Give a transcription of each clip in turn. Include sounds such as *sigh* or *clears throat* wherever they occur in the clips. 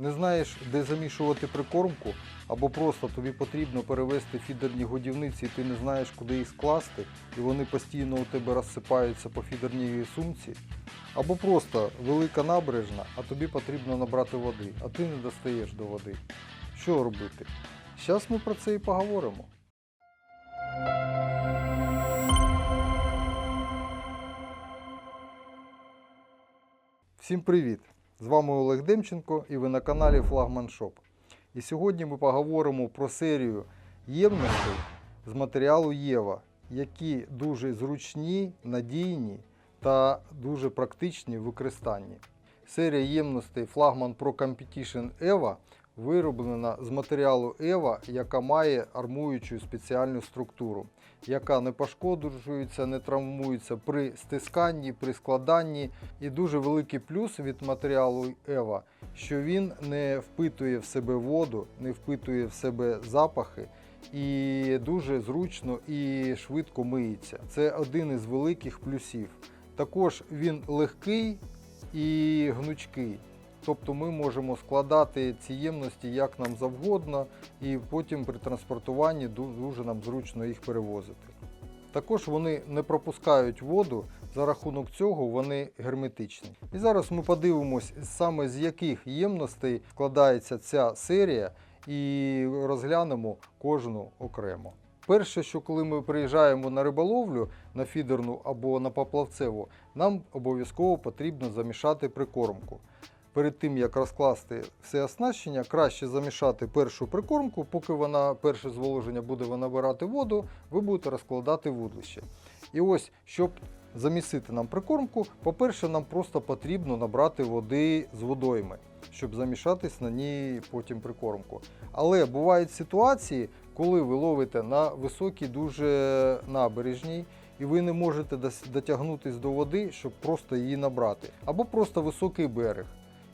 Не знаєш, де замішувати прикормку, або просто тобі потрібно перевести фідерні годівниці, і ти не знаєш, куди їх скласти, і вони постійно у тебе розсипаються по фідерній сумці. Або просто велика набережна, а тобі потрібно набрати води, а ти не достаєш до води. Що робити? Зараз ми про це і поговоримо. Всім привіт! З вами Олег Демченко і ви на каналі Флагман Шоп. І сьогодні ми поговоримо про серію ємностей з матеріалу Єва, які дуже зручні, надійні та дуже практичні в використанні. Серія ємностей Flagman Pro Competition EVA вироблена з матеріалу EVA, яка має армуючу спеціальну структуру, яка не пошкоджується, не травмується при стисканні, при складанні. І дуже великий плюс від матеріалу EVA, що він не впитує в себе воду, не впитує в себе запахи. І дуже зручно і швидко миється. Це один із великих плюсів. Також він легкий і гнучкий. Тобто ми можемо складати ці ємності як нам завгодно, і потім при транспортуванні дуже нам зручно їх перевозити. Також вони не пропускають воду, за рахунок цього вони герметичні. І зараз ми подивимось саме з яких ємностей складається ця серія, і розглянемо кожну окремо. Перше, що коли ми приїжджаємо на риболовлю на фідерну або на поплавцеву, нам обов'язково потрібно замішати прикормку. Перед тим як розкласти все оснащення, краще замішати першу прикормку, поки вона перше зволоження буде набирати воду, ви будете розкладати вудлище. І ось, щоб замісити нам прикормку, по-перше, нам просто потрібно набрати води з водойми, щоб замішатись на ній потім прикормку. Але бувають ситуації, коли ви ловите на високій дуже набережній, і ви не можете дотягнутись до води, щоб просто її набрати, або просто високий берег.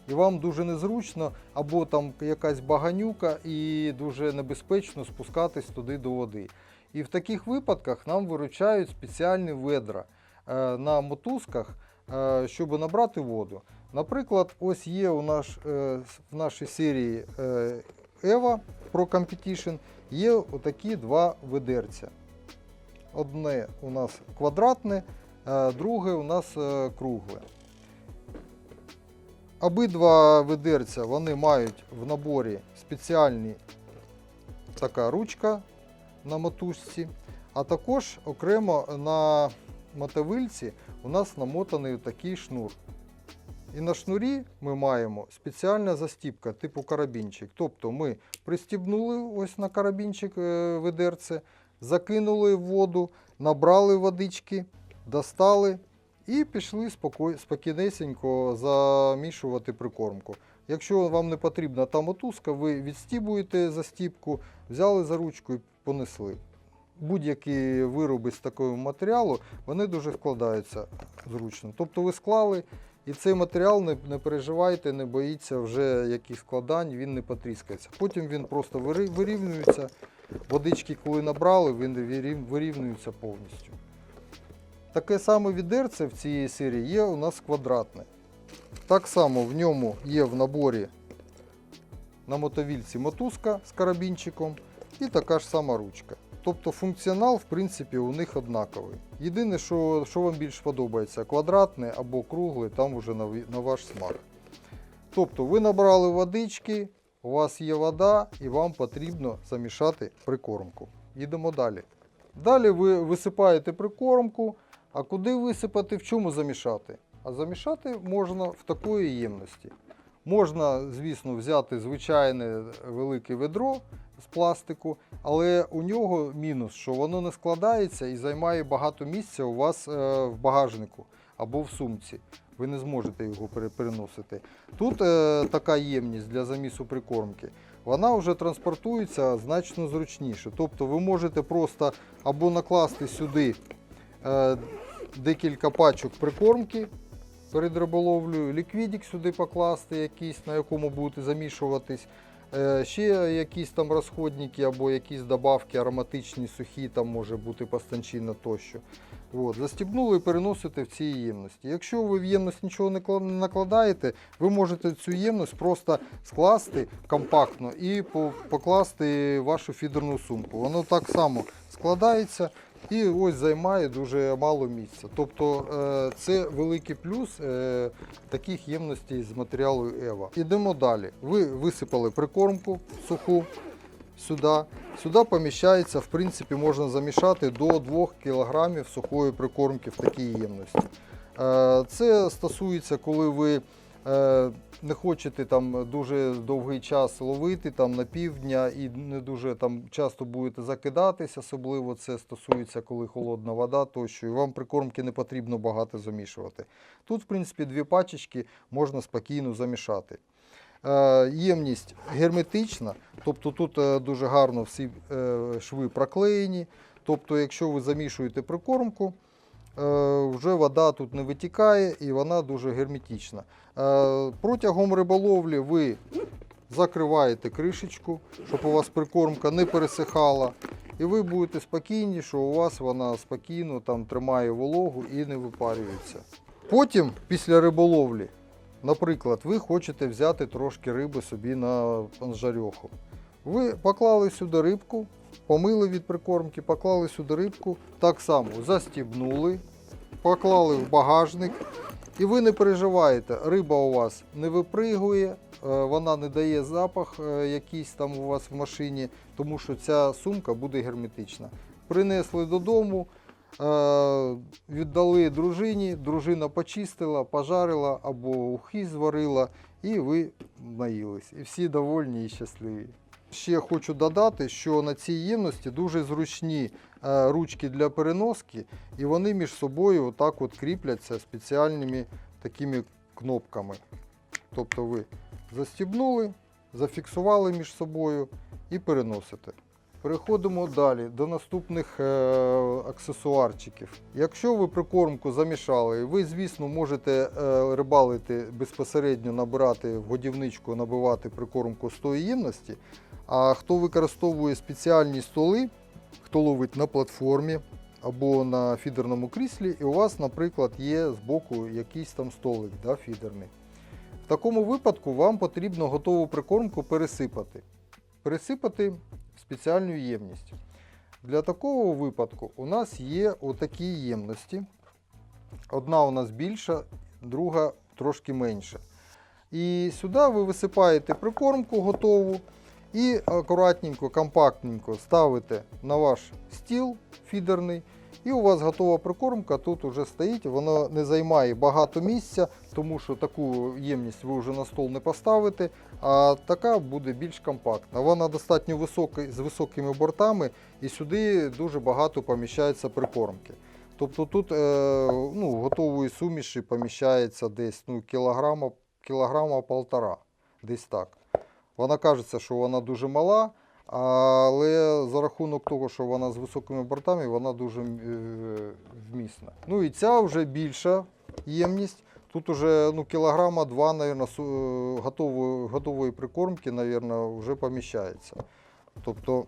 І вам дуже незручно, або там якась баганюка, і дуже небезпечно спускатись туди до води. І в таких випадках нам виручають спеціальні ведра е, на мотузках, е, щоб набрати воду. Наприклад, ось є у наш, е, в нашій серії Eva Pro Competition є отакі два ведерця. Одне у нас квадратне, друге у нас кругле. Обидва ведерця вони мають в наборі спеціальні така ручка на мотузці, а також окремо на мотовильці у нас намотаний такий шнур. І на шнурі ми маємо спеціальна застіпка типу карабінчик. Тобто ми пристібнули ось на карабінчик е, ведерце, закинули в воду, набрали водички, достали і пішли спокійнесенько замішувати прикормку. Якщо вам не потрібна та мотузка, ви відстібуєте застіпку, взяли за ручку і понесли. Будь-які вироби з такого матеріалу вони дуже складаються зручно. Тобто ви склали, і цей матеріал не, не переживайте, не боїться вже яких складань, він не потріскається. Потім він просто вирівнюється. Водички, коли набрали, він вирів- вирівнюється повністю. Таке саме відерце в цій серії є у нас квадратне. Так само в ньому є в наборі на мотовільці мотузка з карабінчиком і така ж сама ручка. Тобто функціонал, в принципі, у них однаковий. Єдине, що, що вам більш подобається, квадратне або кругле, там вже на, на ваш смак. Тобто ви набрали водички, у вас є вода і вам потрібно замішати прикормку. Їдемо далі. Далі ви висипаєте прикормку, а куди висипати, в чому замішати? А замішати можна в такої ємності. Можна, звісно, взяти звичайне велике ведро з пластику, але у нього мінус, що воно не складається і займає багато місця у вас е, в багажнику або в сумці. Ви не зможете його переносити. Тут е, така ємність для замісу прикормки. Вона вже транспортується значно зручніше. Тобто ви можете просто або накласти сюди е, декілька пачок прикормки перед риболовлею, ліквідік сюди покласти, якийсь, на якому будете замішуватись. Е, Ще якісь там розходники або якісь добавки ароматичні, сухі, там може бути пастанчина тощо. От, застібнули і переносите в ці ємності. Якщо ви в ємність нічого не накладаєте, ви можете цю ємність просто скласти компактно і покласти вашу фідерну сумку. Воно так само складається і ось займає дуже мало місця. Тобто е, це великий плюс е, таких ємностей з матеріалу Ева. Ідемо далі. Ви висипали прикормку суху сюди. Сюди поміщається, в принципі, можна замішати до 2 кг сухої прикормки в такій ємності. Е, Це стосується, коли ви не хочете там дуже довгий час ловити там на півдня і не дуже там часто будете закидатись, особливо це стосується, коли холодна вода тощо, і вам прикормки не потрібно багато замішувати. Тут, в принципі, дві пачечки можна спокійно замішати. Е, Ємність герметична, тобто тут е, дуже гарно всі е, шви проклеєні. Тобто, якщо ви замішуєте прикормку, е, вже вода тут не витікає і вона дуже герметична. Е, Протягом риболовлі ви закриваєте кришечку, щоб у вас прикормка не пересихала. І ви будете спокійні, що у вас вона спокійно там тримає вологу і не випарюється. Потім, після риболовлі, наприклад, ви хочете взяти трошки риби собі на панжарьоху. Ви поклали сюди рибку, помили від прикормки, поклали сюди рибку, так само застібнули, поклали в багажник. І ви не переживаєте, риба у вас не випригує, е, вона не дає запах е, якийсь там у вас в машині, тому що ця сумка буде герметична. Принесли додому, е, віддали дружині, дружина почистила, пожарила або ухи зварила, і ви наїлись. І всі довольні і щасливі. Ще хочу додати, що на цій ємності дуже зручні е, ручки для переноски, і вони між собою отак от кріпляться спеціальними такими кнопками. Тобто ви застібнули, зафіксували між собою і переносите. Переходимо далі до наступних е, аксесуарчиків. Якщо ви прикормку замішали, ви, звісно, можете е, рибалити безпосередньо набирати в годівничку, набивати прикормку з тої ємності. А хто використовує спеціальні столи, хто ловить на платформі або на фідерному кріслі, і у вас, наприклад, є збоку якийсь там столик да, фідерний. В такому випадку вам потрібно готову прикормку пересипати. Пересипати спеціальну ємність. Для такого випадку у нас є отакі ємності. Одна у нас більша, друга трошки менша. І сюди ви висипаєте прикормку готову і акуратненько, компактненько ставите на ваш стіл фідерний. І у вас готова прикормка тут уже стоїть, вона не займає багато місця, тому що таку ємність ви вже на стол не поставите, а така буде більш компактна. Вона достатньо висока, з високими бортами і сюди дуже багато поміщається прикормки. Тобто тут е, ну, готової суміші поміщається десь ну, кілограма, кілограма полтора, десь так. Вона кажеться, що вона дуже мала, але за рахунок того, що вона з високими бортами, вона дуже е, вмісна. Ну і ця вже більша ємність. Тут уже ну, кілограма два, наверное, готової, готової прикормки, наверное, вже поміщається. Тобто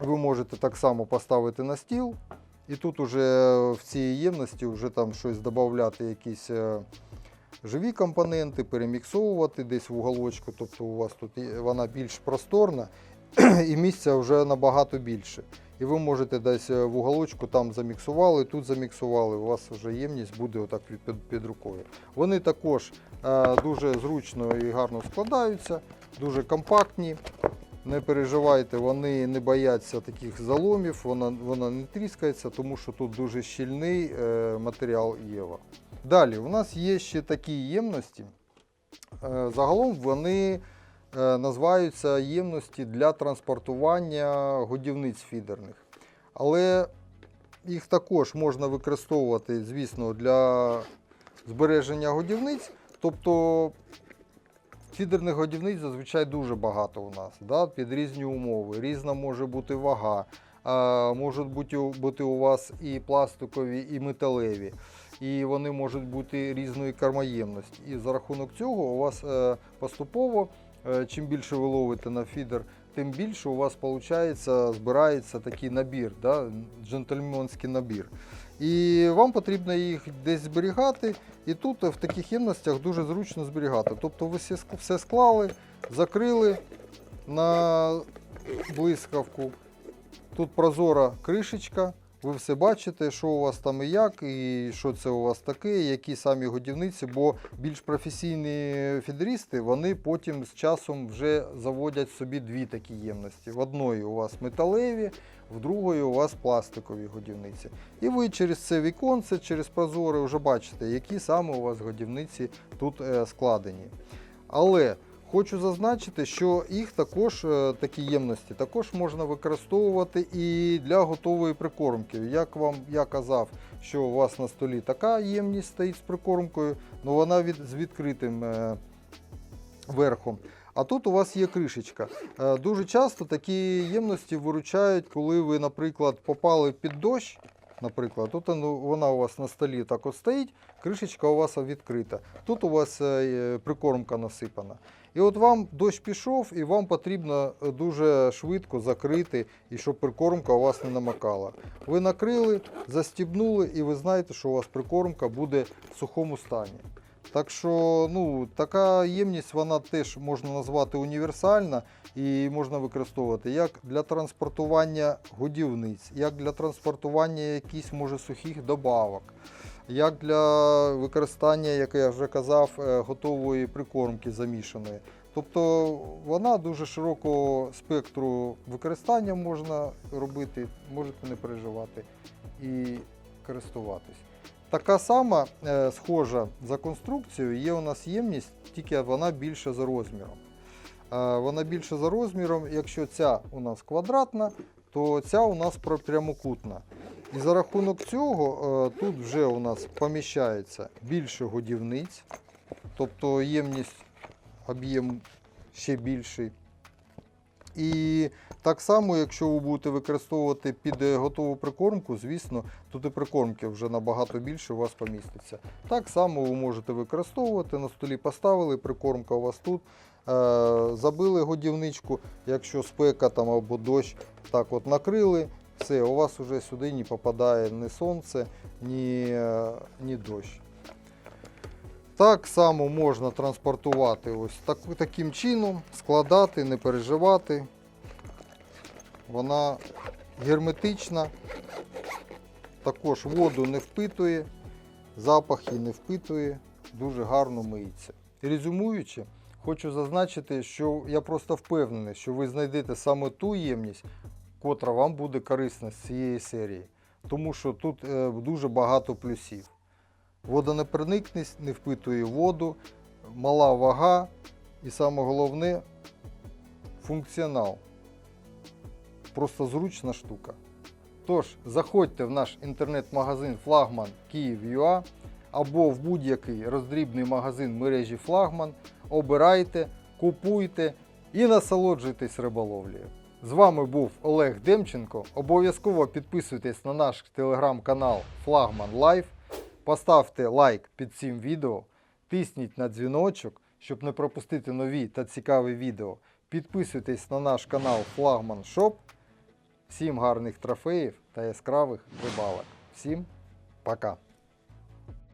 ви можете так само поставити на стіл, і тут уже в цій ємності вже там щось додати, якісь е, живі компоненти, переміксовувати десь в уголочку. Тобто у вас тут вона більш просторна *clears throat* і місця вже набагато більше. І ви можете десь е, в уголочку там заміксували, тут заміксували, у вас вже ємність буде отак під, під, рукою. Вони також е, дуже зручно і гарно складаються, дуже компактні. Не переживайте, вони не бояться таких заломів, вона, вона не тріскається, тому що тут дуже щільний е, матеріал Єва. Далі, у нас є ще такі ємності. Е, загалом вони називаються ємності для транспортування годівниць фідерних. Але їх також можна використовувати, звісно, для збереження годівниць. Тобто фідерних годівниць зазвичай дуже багато у нас, да, під різні умови. Різна може бути вага, можуть бути, у- вас і пластикові, і металеві. І вони можуть бути різної кармоємності. І за рахунок цього у вас е, поступово, е, чим більше ви ловите на фідер, тим більше у вас виходить, збирається такий набір, да, джентльменський набір. І вам потрібно їх десь зберігати. І тут в таких ємностях дуже зручно зберігати. Тобто ви все склали, закрили на блискавку. Тут прозора кришечка. Ви все бачите, що у вас там і як, і що це у вас таке, які самі годівниці, бо більш професійні фідерісти, вони потім з часом вже заводять собі дві такі ємності. В одної у вас металеві, в другої у вас пластикові годівниці. І ви через це віконце, через прозоре вже бачите, які саме у вас годівниці тут е, складені. Але хочу зазначити, що їх також, е, такі ємності, також можна використовувати і для готової прикормки. Як вам я казав, що у вас на столі така ємність стоїть з прикормкою, але вона від, з відкритим е, верхом. А тут у вас є кришечка. Е, Дуже часто такі ємності виручають, коли ви, наприклад, попали під дощ. Наприклад, тут ну, вона у вас на столі так от стоїть, кришечка у вас відкрита. Тут у вас е, прикормка насипана. І от вам дощ пішов, і вам потрібно е, дуже швидко закрити, і щоб прикормка у вас не намокала. Ви накрили, застібнули, і ви знаєте, що у вас прикормка буде в сухому стані. Так що ну, така ємність вона теж можна назвати універсальна і можна використовувати як для транспортування годівниць, як для транспортування якихось може сухих добавок, як для використання, як я вже казав, е, готової прикормки замішаної. Тобто вона дуже широкого спектру використання можна робити, можете не переживати і користуватись. Така сама е, схожа за конструкцією є у нас ємність, тільки вона більша за розміром. Е, вона більша за розміром, якщо ця у нас квадратна, то ця у нас прямокутна. І за рахунок цього е, тут вже у нас поміщається більше годівниць, тобто ємність, об'єм ще більший. І так само, якщо ви будете використовувати під е, готову прикормку, звісно, тут і прикормки вже набагато більше у вас поміститься. Так само ви можете використовувати, на столі поставили, прикормка у вас тут. Е, забили годівничку, якщо спека там або дощ, так от накрили, все, у вас вже сюди не попадає ні сонце, ні, е, ні дощ. Так само можна транспортувати ось так, таким чином, складати, не переживати. Вона герметична, також воду не впитує, запахи не впитує, дуже гарно миється. Резюмуючи, хочу зазначити, що я просто впевнений, що ви знайдете саме ту ємність, котра вам буде корисна з цієї серії. Тому що тут е, дуже багато плюсів. Водонепроникність не впитує воду, мала вага і саме головне функціонал. Просто зручна штука. Тож, заходьте в наш інтернет-магазин Флагман Київ.ua або в будь-який роздрібний магазин мережі Флагман. Обирайте, купуйте і насолоджуйтесь риболовлею. З вами був Олег Демченко. Обов'язково підписуйтесь на наш телеграм-канал Флагман Лайв. Поставте лайк під цим відео, тисніть на дзвіночок, щоб не пропустити нові та цікаві відео. Підписуйтесь на наш канал Флагман Shop. Всім гарних трофеїв та яскравих рибалок. Всім пока!